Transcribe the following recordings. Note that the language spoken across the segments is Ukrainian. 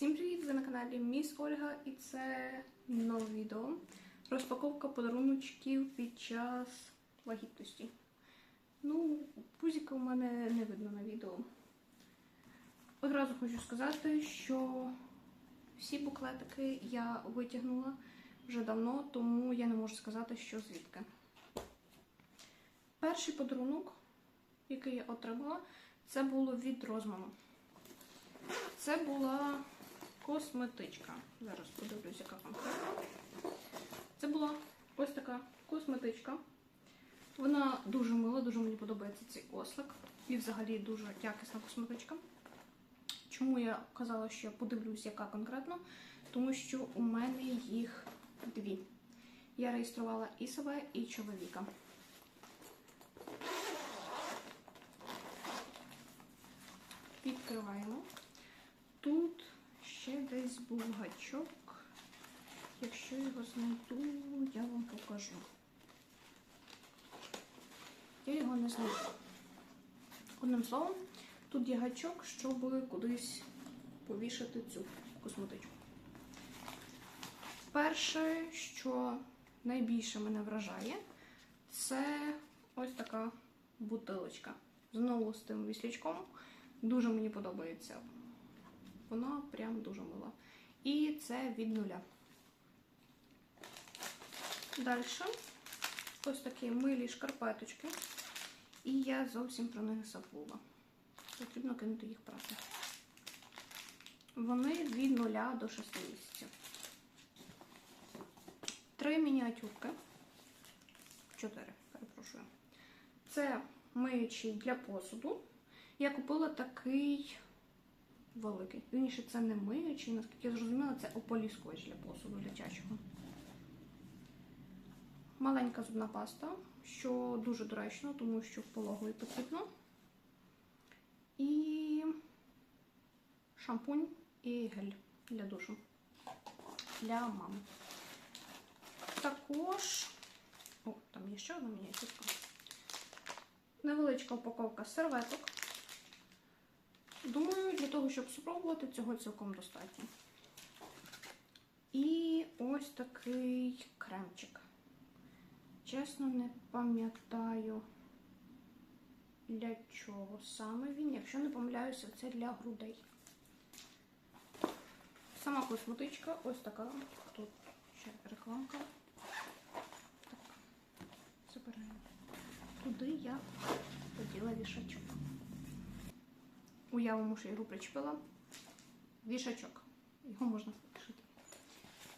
Всім привіт! Ви на каналі Міс Ольга і це нове відео. Розпаковка подаруночків під час вагітності. Ну, пузіка у мене не видно на відео. Одразу хочу сказати, що всі буклетики я витягнула вже давно, тому я не можу сказати, що звідки. Перший подарунок, який я отримала, це було від розману. Це була косметичка. Зараз подивлюсь, яка конкретно. Це була ось така косметичка. Вона дуже мила, дуже мені подобається цей ослик. І взагалі дуже якісна косметичка. Чому я казала, що я подивлюсь, яка конкретно? Тому що у мене їх дві. Я реєструвала і себе, і чоловіка. Відкриваємо. Десь був гачок. Якщо його знайду, я вам покажу. Я його не знайду. Одним словом, тут є гачок, щоб кудись повішати цю косметичку. Перше, що найбільше мене вражає, це ось така бутилочка. Знову з тим віслячком. Дуже мені подобається. Вона прям дуже мила. І це від нуля. Далі ось такі милі шкарпеточки. І я зовсім про них забула. Потрібно кинути їх прати. Вони від нуля до 6 місяців. Три мініатюрки. Чотири, перепрошую. Це миючий для посуду. Я купила такий великий. Вірніше, це не миючий, наскільки я зрозуміла, це ополіскувач для посуду дитячого. Маленька зубна паста, що дуже доречно, тому що в пологовий потрібно. І шампунь і гель для душу. Для мами. Також, о, там є ще одна мініатюрка. Невеличка упаковка серветок. Думаю, для того, щоб спробувати, цього цілком достатньо. І ось такий кремчик. Чесно, не пам'ятаю, для чого саме він. Якщо не помиляюся, це для грудей. Сама косметичка ось така. Тут ще рекламка. Так, забираємо. Туди я поділа вішачок. Уявимо, що його причепила. Вішачок. Його можна повішати.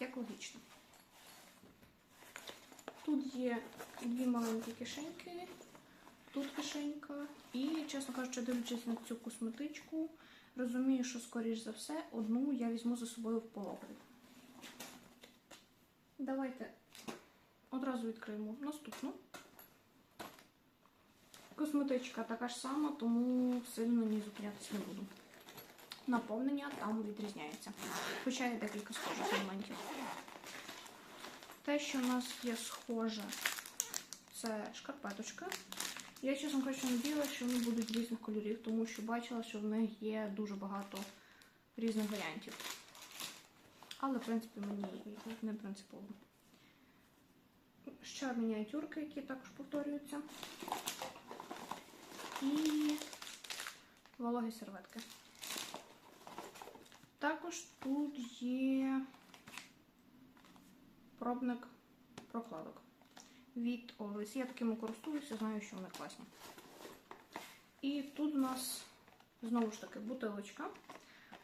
Як логічно. Тут є дві маленькі кишеньки, тут кишенька. І, чесно кажучи, дивлячись на цю косметичку, розумію, що, скоріш за все, одну я візьму за собою в пологові. Давайте одразу відкриємо наступну. Косметичка така ж сама, тому сильно ній зупинятися не буду. Наповнення там відрізняється. Хоча є декілька схожих елементів. Те, що у нас є схоже, це шкарпеточка. Я, чесно кажучи, надіялася, що вони будуть різних кольорів, тому що бачила, що в них є дуже багато різних варіантів. Але, в принципі, мені не принципово. Ще мініатюрки, які також повторюються. І вологі серветки. Також тут є пробник прокладок від Олесі. Я такими користуюся, знаю, що вони класні. І тут у нас знову ж таки бутилочка,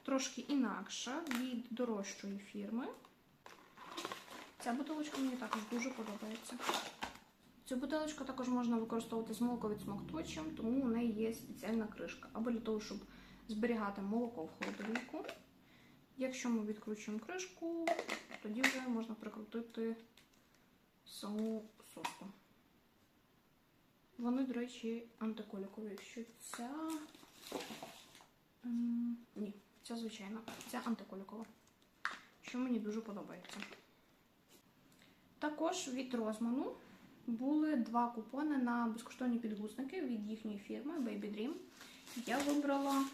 трошки інакша від дорожчої фірми. Ця бутилочка мені також дуже подобається. Цю бутилочку також можна використовувати з молоковідсмоктувачем, тому у неї є спеціальна кришка. Або для того, щоб зберігати молоко в холодильнику. Якщо ми відкручуємо кришку, тоді вже можна прикрутити саму соску. Вони, до речі, антиколікові. Якщо ця. Ні, ця звичайна. Ця антиколікова. Що мені дуже подобається. Також від розману були два купони на безкоштовні підгузники від їхньої фірми Baby Dream. Я вибрала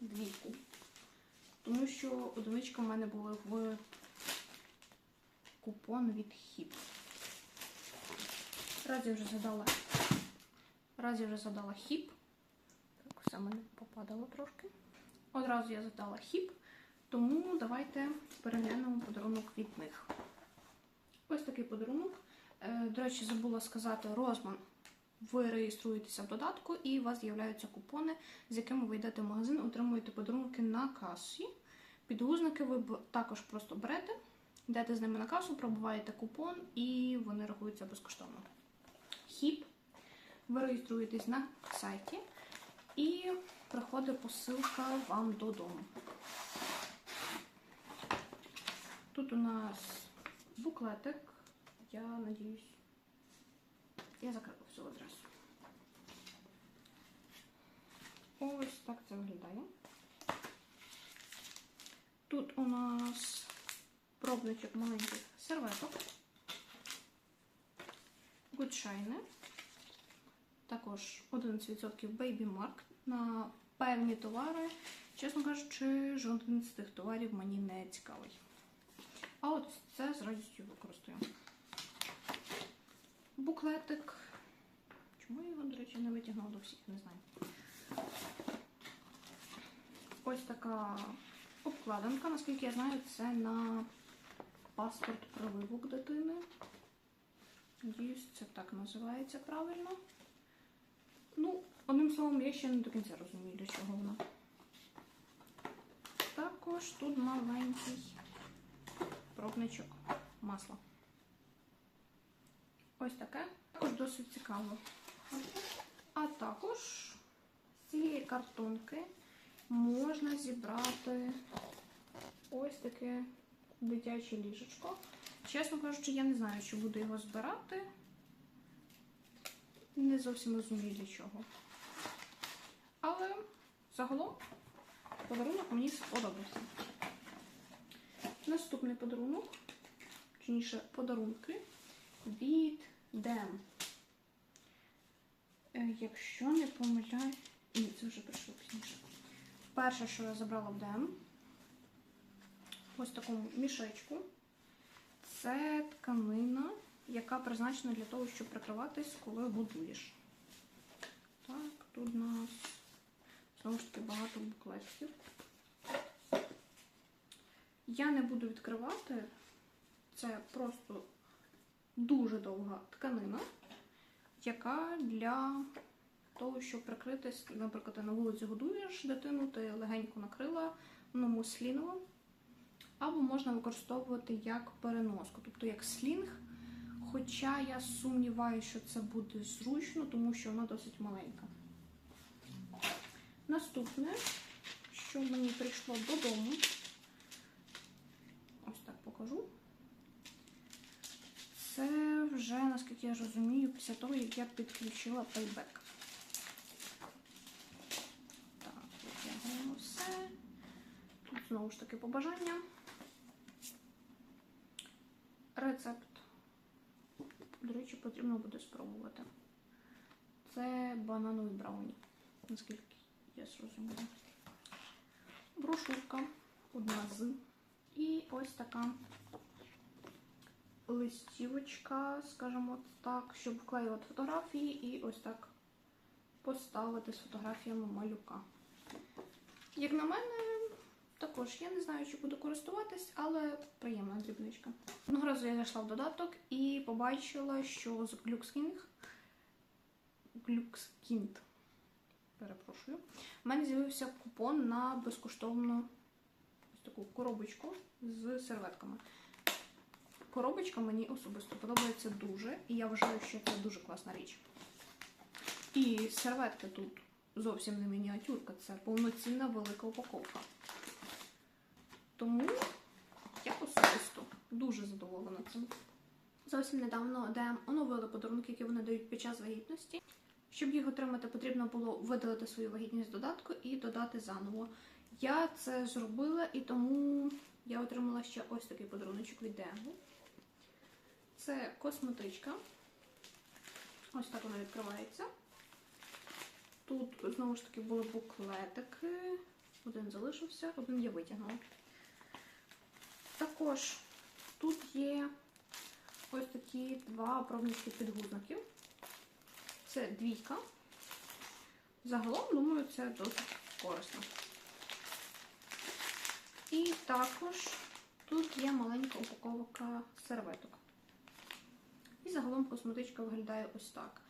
двійку. тому що одиничка в мене була в купон від хіп. Раз я вже задала. Раз я вже задала хіп. Так, все мене попадало трошки. Одразу я задала хіп, тому давайте переглянемо подарунок від них. Ось такий подарунок. Е, До речі, забула сказати розман. Ви реєструєтеся в додатку і у вас з'являються купони, з якими ви йдете в магазин, отримуєте подарунки на касі. Підгузники ви також просто берете, йдете з ними на касу, пробуваєте купон і вони рахуються безкоштовно. Хіп. Ви реєструєтесь на сайті і приходить посилка вам додому. Тут у нас буклетик. Я надіюсь. Я закрила всю адресу. Ось так це виглядає. Тут у нас пробничок маленьких серветок, гудшайни, також 11% Baby Mark на певні товари. Чесно кажучи, жоден з тих товарів мені не цікавий. А от це з радістю використаю. Буклетик. Чому я його, до речі, не витягнула до всіх, не знаю. Ось така обкладинка, наскільки я знаю, це на паспорт прививок дитини. Надіюсь, це так називається правильно. Ну, одним словом, я ще не до кінця розумію, для чого вона. Також тут маленький пробничок масла. Ось таке. Також досить цікаво. А також з цієї картонки можна зібрати ось таке дитяче ліжечко. Чесно кажучи, я не знаю, чи буду його збирати. Не зовсім розумію для чого. Але загалом подарунок мені сподобався. Наступний подарунок, точніше, подарунки від Дем. Е, Якщо не помиляю... Ні, це вже прийшло пізніше. Перше, що я забрала в Дем, ось такому мішечку. Це тканина, яка призначена для того, щоб прикриватись, коли годуєш. Так, тут у нас знову ж таки багато буклетів. Я не буду відкривати. Це просто дуже довга тканина, яка для того, щоб прикритись, наприклад, ти на вулиці годуєш дитину, ти легенько накрила ну, мусліновим, або можна використовувати як переноску, тобто як слінг. Хоча я сумніваюся, що це буде зручно, тому що вона досить маленька. Наступне, що мені прийшло додому, ось так покажу. Це вже, наскільки я розумію, після того, як я підключила Payback. Так, витягуємо все. Тут знову ж таки побажання. Рецепт. До речі, потрібно буде спробувати. Це банановий брауні, наскільки я зрозуміла. Брошурка, одна з. І ось така листівочка, скажімо так, щоб вклеювати фотографії і ось так поставити з фотографіями малюка. Як на мене, також я не знаю, чи буду користуватись, але приємна дрібничка. Одного разу я зайшла в додаток і побачила, що з Glücksking, Glückskind, перепрошую, в мене з'явився купон на безкоштовну ось таку коробочку з серветками. Коробочка мені особисто подобається дуже, і я вважаю, що це дуже класна річ. І серветки тут зовсім не мініатюрка, це повноцінна велика упаковка. Тому я особисто дуже задоволена цим. Зовсім недавно ДМ оновили подарунки, які вони дають під час вагітності. Щоб їх отримати, потрібно було видалити свою вагітність додатку і додати заново. Я це зробила і тому я отримала ще ось такий подаруночок від DM. Це косметичка. Ось так вона відкривається. Тут знову ж таки були буклетики. Один залишився, один я витягнула. Також тут є ось такі два пробнички підгузників. Це двійка. Загалом, думаю, це досить корисно. І також тут є маленька упаковка серветок. І загалом косметичка виглядає ось так.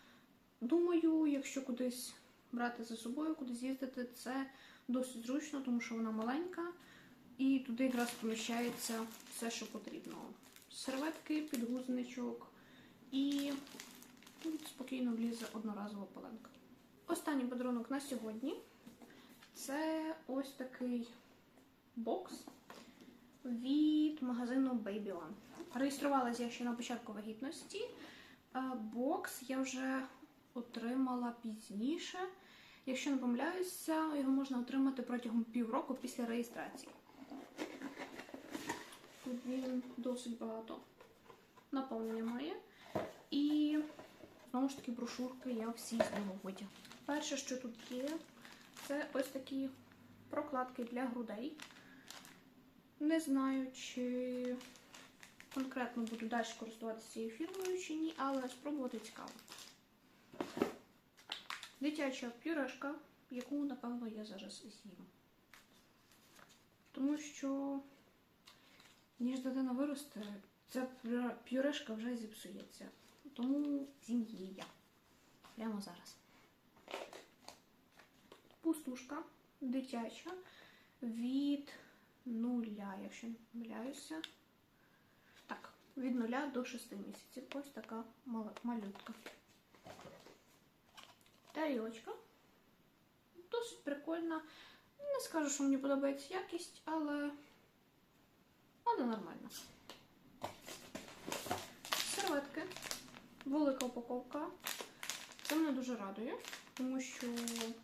Думаю, якщо кудись брати за собою, кудись їздити, це досить зручно, тому що вона маленька. І туди якраз поміщається все, що потрібно. Серветки, підгузничок і спокійно влізе одноразова паленка. Останній подарунок на сьогодні це ось такий бокс від магазину Baby One. Реєструвалася я ще на початку вагітності. Е, Бокс я вже отримала пізніше. Якщо не помиляюся, його можна отримати протягом півроку після реєстрації. Тут він досить багато наповнення має. І знову ж таки брошурки я всі з нього витягну. Перше, що тут є, це ось такі прокладки для грудей. Не знаю, чи конкретно буду далі користуватися цією фірмою чи ні, але спробувати цікаво. Дитяча пюрешка, яку, напевно, я зараз з'їм. Тому що, ніж дитина виросте, ця пюрешка вже зіпсується. Тому з'їм її я. Прямо зараз. Пустушка дитяча від нуля, якщо не помиляюся. Від нуля до 6 місяців. Ось така малютка. Тарілочка. Досить прикольна. Не скажу, що мені подобається якість, але вона нормальна. Серветки. Велика упаковка. Це мене дуже радує, тому що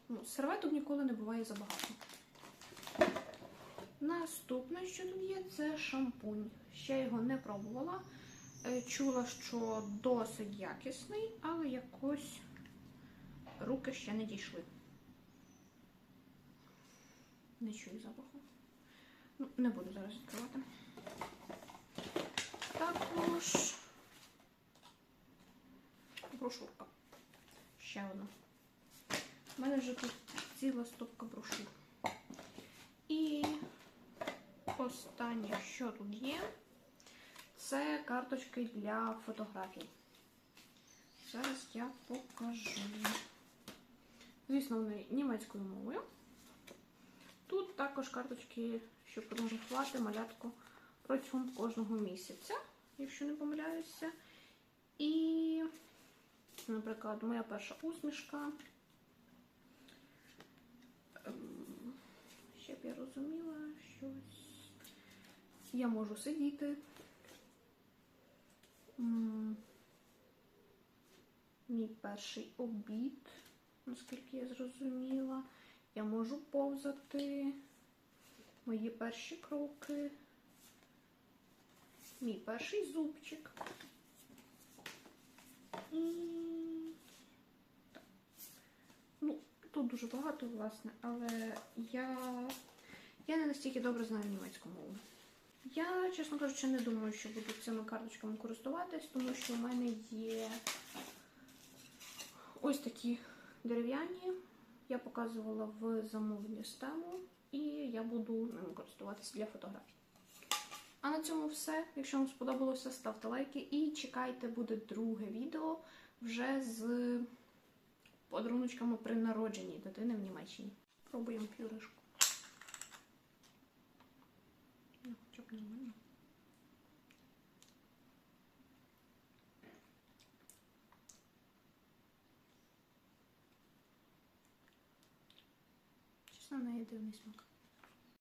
ну, серветок ніколи не буває забагато. Наступне, що тут є, це шампунь. Ще його не пробувала. Е, Чула, що досить якісний, але якось руки ще не дійшли. Не чую запаху. Ну, не буду зараз відкривати. Також брошурка. Ще одна. У мене вже тут ціла стопка брошур. І останнє, що тут є, це карточки для фотографій. Зараз я покажу. Звісно, вони німецькою мовою. Тут також карточки, щоб фотографувати малятку протягом кожного місяця, якщо не помиляюся. І, наприклад, моя перша усмішка. Ем, Ще б я розуміла щось. Я можу сидіти. Мій перший обід, наскільки я зрозуміла. Я можу повзати. Мої перші кроки. Мій перший зубчик. І так. Ну, тут дуже багато, власне, але я, я не настільки добре знаю німецьку мову. Я, чесно кажучи, не думаю, що буду цими карточками користуватись, тому що в мене є ось такі дерев'яні. Я показувала в замовленні стему, і я буду ними користуватися для фотографій. А на цьому все. Якщо вам сподобалося, ставте лайки і чекайте, буде друге відео вже з подаруночками при народженні дитини в Німеччині. Пробуємо пюрешку. Ну, хоча б нормально. Чесно, в неї дивний смак.